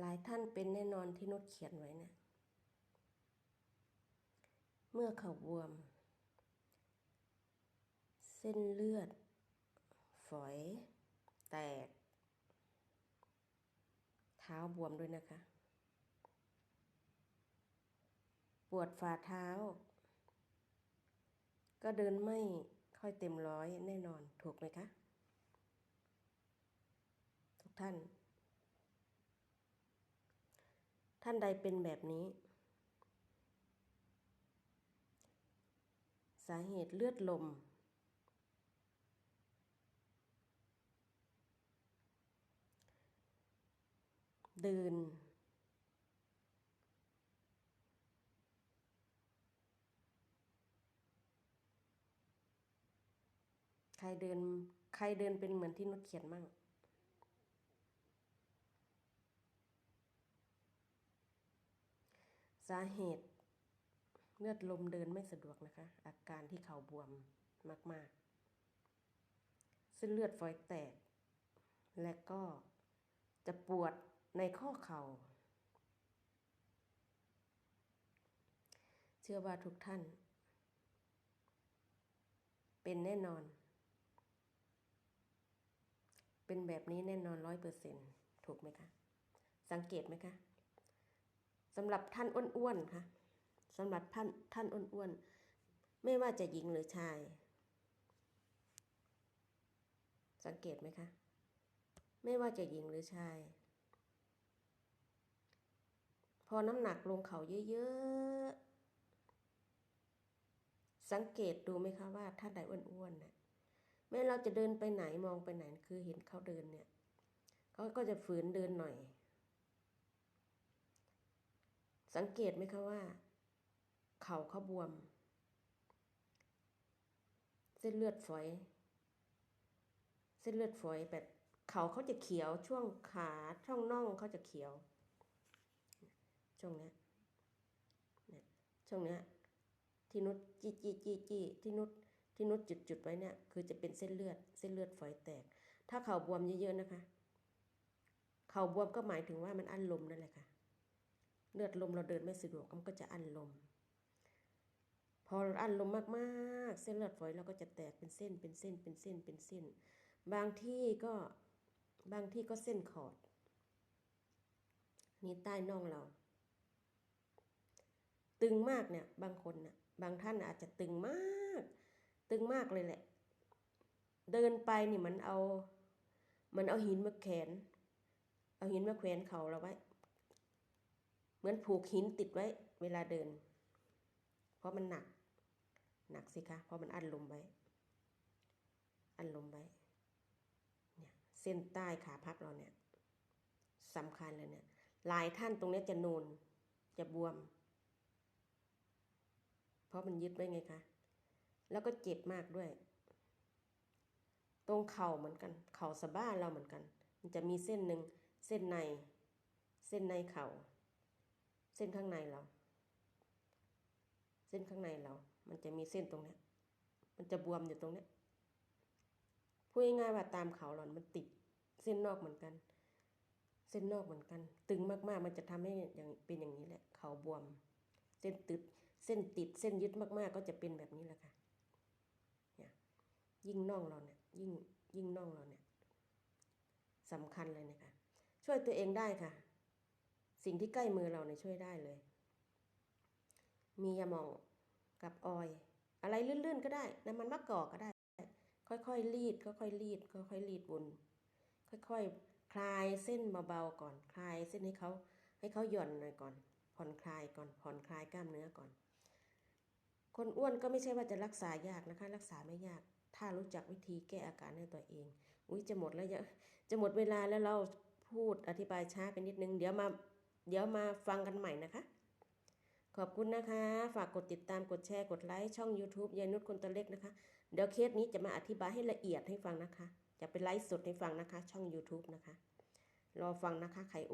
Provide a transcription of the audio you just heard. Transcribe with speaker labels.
Speaker 1: หลายท่านเป็นแน่นอนที่นุชเขียนไว้นะ เมื่อเข่าบวม เส้นเลือด ฝอย แตก เท้าบวมด้วยนะคะ ปวดฝ่าเท้า ก็เดินไม่ค่อยเต็มร้อยแน่นอนถูกไหมคะ ทุกท่าน ท่านใดเป็นแบบนี้ สาเหตุเลือดลม เดิน ใครเดิน ใครเดินเป็นเหมือนที่นุชเขียนมั่ง สาเหตุเลือดลมเดินไม่สะดวกนะคะ อาการที่เข่าบวมมากๆ เส้นเลือดฝอยแตก และก็จะปวดในข้อเข่า เชื่อว่าทุกท่าน เป็นแน่นอน เป็นแบบนี้แน่นอนร้อยเปอร์เซ็นถูกไหมคะ สังเกตไหมคะ สำหรับท่านอ้วนๆค่ะสำหรับท่านท่านอ้วนๆไม่ว่าจะหญิงหรือชาย สังเกตไหมคะ ไม่ว่าจะหญิงหรือชาย พอน้ำหนักลงเขาเยอะๆ สังเกตดูไหมคะว่าท่านใดอ้วนๆเนี่ยแม้เราจะเดินไปไหนมองไปไหนคือเห็นเขาเดินเนี่ยเขาก็จะฝืนเดินหน่อย สังเกตไหมคะว่า เข่าเขาบวม เส้นเลือดฝอย เส้นเลือดฝอยแบบเขาเขาจะเขียวช่วงขาช่องน่องเขาจะเขียว ช่วงนี้เนี่ยช่วงนี้ที่นุดจีจีจีจีที่นุดที่นุดจุดจุดไว้เนี่ยคือจะเป็นเส้นเลือด เส้นเลือดฝอยแตก ถ้าเข่าบวมเยอะๆนะคะ เข่าบวมก็หมายถึงว่ามันอั้นลมนั่นแหละค่ะ เลือดลมเราเดินไม่สะดวกมันก็จะอั้นลม พออั้นลมมากๆ เส้นเลือดฝอยเราก็จะแตกเป็นเส้นเป็นเส้นเป็นเส้นเป็นเส้น บางที่ก็บางที่ก็เส้นขอด นี่ใต้น่องเรา ตึงมากเนี่ยบางคนน่ะบางท่านอาจจะตึงมาก ตึงมากเลยแหละ เดินไปนี่มันเอา มันเอาหินมาแขน เอาหินมาแขวนเข่าเราไว้ เหมือนผูกหินติดไว้เวลาเดิน เพราะมันหนัก หนักสิคะ เพราะมันอั้นลมไว้ อั้นลมไว้ เนี่ยเส้นใต้ขาพับเราเนี่ยสำคัญเลยเนี่ย หลายท่านตรงนี้จะนูน จะบวม เพราะมันยึดไว้ไงคะ แล้วก็เจ็บมากด้วย ตรงเข่าเหมือนกัน เข่าสะบ้าเราเหมือนกัน มันจะมีเส้นหนึ่ง เส้นใน เส้นในเข่า ส้นข้างในเรา เส้นข้างในเรา มันจะมีเส้นตรงเนี้ย มันจะบวมอยู่ตรงเนี้ยพูดง่ายๆว่าตามเขาเรามันติด เส้นนอกเหมือนกัน เส้นนอกเหมือนกัน ตึงมากๆ มันจะทำให้อย่างเป็นอย่างนี้แหละ เขาบวม เส้นติด เส้นติด เส้นยึดมากๆ ก็จะเป็นแบบนี้แหละค่ะเนี่ยยิ่งน่องเราเนี่ย ยิ่งยิ่งน่องเราเนี่ยสำคัญเลยนะคะช่วยตัวเองได้ค่ะ สิ่งที่ใกล้มือเราเนี่ยช่วยได้เลย มียาหมองกับออย อะไรลื่นๆก็ได้ น้ำมันมะกอกก็ได้ ค่อยๆรีด ค่อยๆรีด ค่อยๆรีดบนค่อยๆคลายเส้นเบาๆก่อน คลายเส้นให้เขาให้เขาหย่อนหน่อยก่อน ผ่อนคลายก่อน ผ่อนคลายกล้ามเนื้อก่อน คนอ้วนก็ไม่ใช่ว่าจะรักษายากนะคะ รักษาไม่ยาก ถ้ารู้จักวิธีแก้อาการให้ตัวเอง อุ้ยจะหมดแล้วจะจะหมดเวลาแล้วเราพูดอธิบายช้าไปนิดนึง เดี๋ยวมา เดี๋ยวมาฟังกันใหม่นะคะ ขอบคุณนะคะ ฝากกดติดตามกดแชร์กดไลค์ช่อง YouTube ยายนุชคนตัวเล็กนะคะ เดี๋ยวเคสนี้จะมาอธิบายให้ละเอียดให้ฟังนะคะ จะเป็นไลฟ์สดให้ฟังนะคะ ช่อง YouTube นะคะ รอฟังนะคะใคร